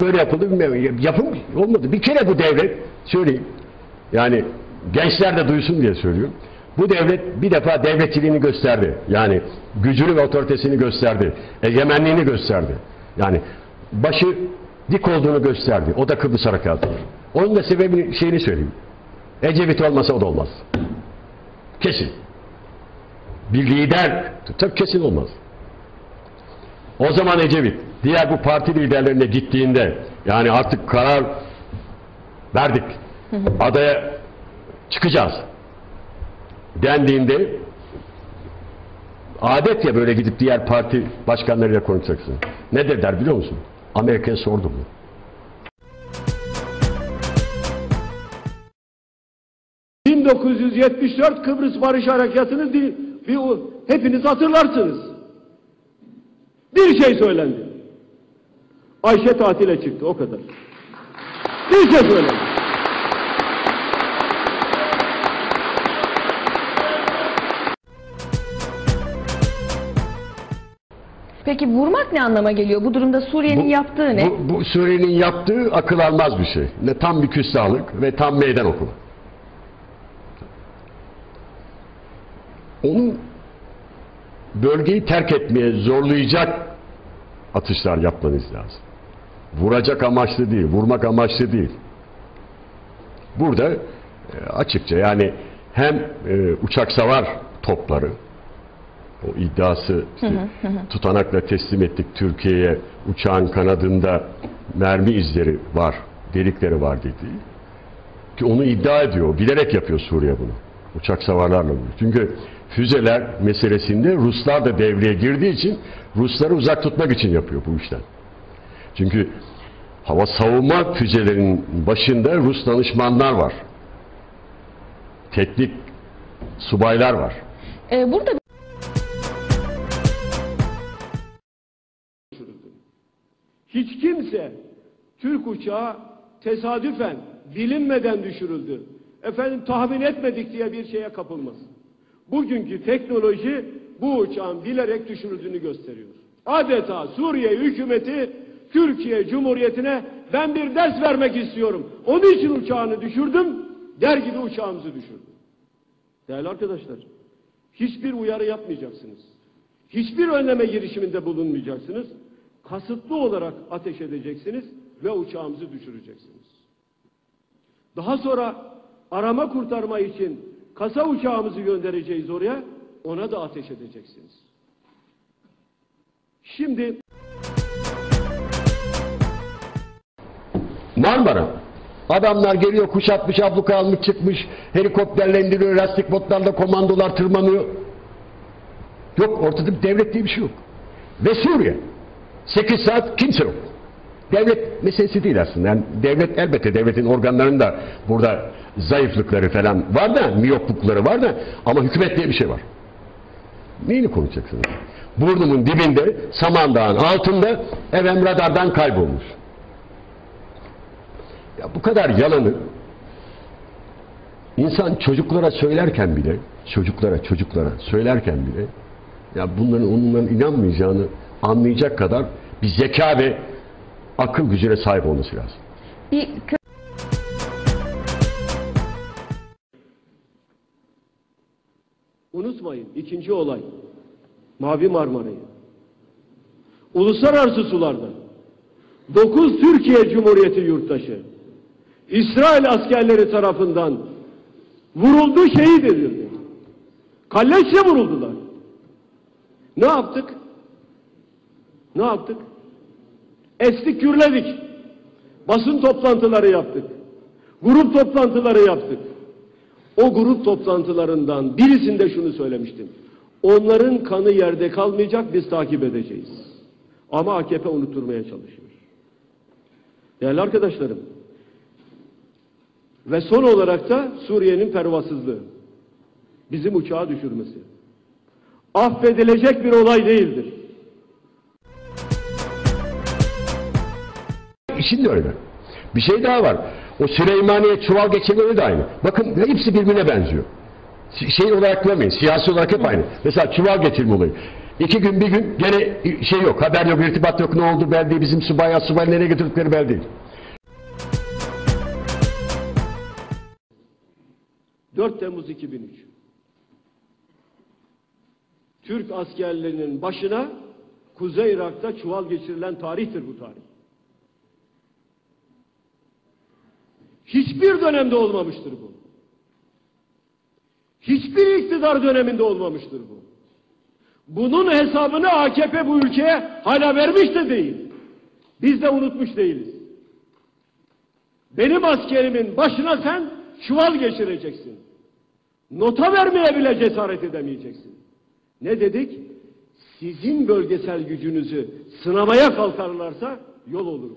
Böyle yapıldı bilmiyorum. Yapım olmadı. Bir kere bu devlet söyleyeyim. Yani gençler de duysun diye söylüyorum. Bu devlet bir defa devletçiliğini gösterdi. Yani gücünü ve otoritesini gösterdi. Egemenliğini gösterdi. Yani başı dik olduğunu gösterdi. O da Kıbrıs Harekatı'dır. Onun da sebebini şeyini söyleyeyim. Ecevit olmasa o da olmaz. Kesin. Bir lider tabii kesin olmaz. O zaman Ecevit diğer bu parti liderlerine gittiğinde yani artık karar verdik. Adaya çıkacağız. Dendiğinde adet ya böyle gidip diğer parti başkanlarıyla konuşacaksın. Ne dediler biliyor musun? Amerika'ya sordum. mu? ...1974 Kıbrıs Barış Harekatı'nı hepiniz hatırlarsınız. Bir şey söylendi. Ayşe tatile çıktı o kadar. Bir şey söylendi. Peki vurmak ne anlama geliyor? Bu durumda Suriye'nin yaptığı ne? Bu, bu Suriye'nin yaptığı akıl almaz bir şey. Ne tam bir küstahlık ve tam meydan okuma. Onun bölgeyi terk etmeye zorlayacak atışlar yapmanız lazım. Vuracak amaçlı değil, vurmak amaçlı değil. Burada e, açıkça yani hem e, uçak savar topları, o iddiası işte, tutanakla teslim ettik Türkiye'ye uçağın kanadında mermi izleri var, delikleri var dediği. Ki onu iddia ediyor, bilerek yapıyor Suriye bunu. Uçak savarlarla bunu. Çünkü füzeler meselesinde Ruslar da devreye girdiği için Rusları uzak tutmak için yapıyor bu işten. Çünkü hava savunma füzelerinin başında Rus danışmanlar var. Teknik subaylar var. Ee, burada Hiç kimse Türk uçağı tesadüfen bilinmeden düşürüldü. Efendim tahmin etmedik diye bir şeye kapılmasın. Bugünkü teknoloji bu uçağın bilerek düşürüldüğünü gösteriyor. Adeta Suriye hükümeti Türkiye Cumhuriyeti'ne ben bir ders vermek istiyorum. Onun için uçağını düşürdüm, der gibi uçağımızı düşürdüm. Değerli arkadaşlar, hiçbir uyarı yapmayacaksınız. Hiçbir önleme girişiminde bulunmayacaksınız. Kasıtlı olarak ateş edeceksiniz ve uçağımızı düşüreceksiniz. Daha sonra arama kurtarma için kasa uçağımızı göndereceğiz oraya. Ona da ateş edeceksiniz. Şimdi Marmara. Adamlar geliyor kuşatmış, abluka almış çıkmış, helikopterle indiriyor, lastik botlarla komandolar tırmanıyor. Yok ortada bir devlet diye bir şey yok. Ve Suriye. 8 saat kimse yok. Devlet meselesi değil aslında. Yani devlet elbette devletin organlarında burada zayıflıkları falan var da, miyoklukları var da ama hükümet diye bir şey var. Neyini konuşacaksınız? Burnumun dibinde, Samandağ'ın altında efendim radardan kaybolmuş. Ya bu kadar yalanı insan çocuklara söylerken bile, çocuklara, çocuklara söylerken bile ya bunların onların inanmayacağını anlayacak kadar bir zeka ve akıl gücüne sahip olması lazım. bir unutmayın ikinci olay. Mavi Marmara'yı. Uluslararası sularda 9 Türkiye Cumhuriyeti yurttaşı İsrail askerleri tarafından vuruldu şehit edildi. Kalleşle vuruldular. Ne yaptık? Ne yaptık? Estik gürledik. Basın toplantıları yaptık. Grup toplantıları yaptık. O grup toplantılarından birisinde şunu söylemiştim. Onların kanı yerde kalmayacak biz takip edeceğiz. Ama AKP unutturmaya çalışıyor. Değerli arkadaşlarım. Ve son olarak da Suriye'nin pervasızlığı. Bizim uçağı düşürmesi. Affedilecek bir olay değildir. Şimdi öyle. Bir şey daha var. O Süleymaniye çuval geçirmeleri de aynı. Bakın hepsi birbirine benziyor. Şey olarak görmeyin. Siyasi olarak hep aynı. Mesela çuval geçirme olayı. İki gün bir gün gene şey yok, haber yok, irtibat yok, ne oldu belli bizim subaya subay nereye götürdükleri belli değil. 4 Temmuz 2003. Türk askerlerinin başına Kuzey Irak'ta çuval geçirilen tarihtir bu tarih. Hiçbir dönemde olmamıştır bu. Hiçbir iktidar döneminde olmamıştır bu. Bunun hesabını AKP bu ülkeye hala vermiş de değil. Biz de unutmuş değiliz. Benim askerimin başına sen çuval geçireceksin. Nota vermeye bile cesaret edemeyeceksin. Ne dedik? Sizin bölgesel gücünüzü sınamaya kalkarlarsa yol olur.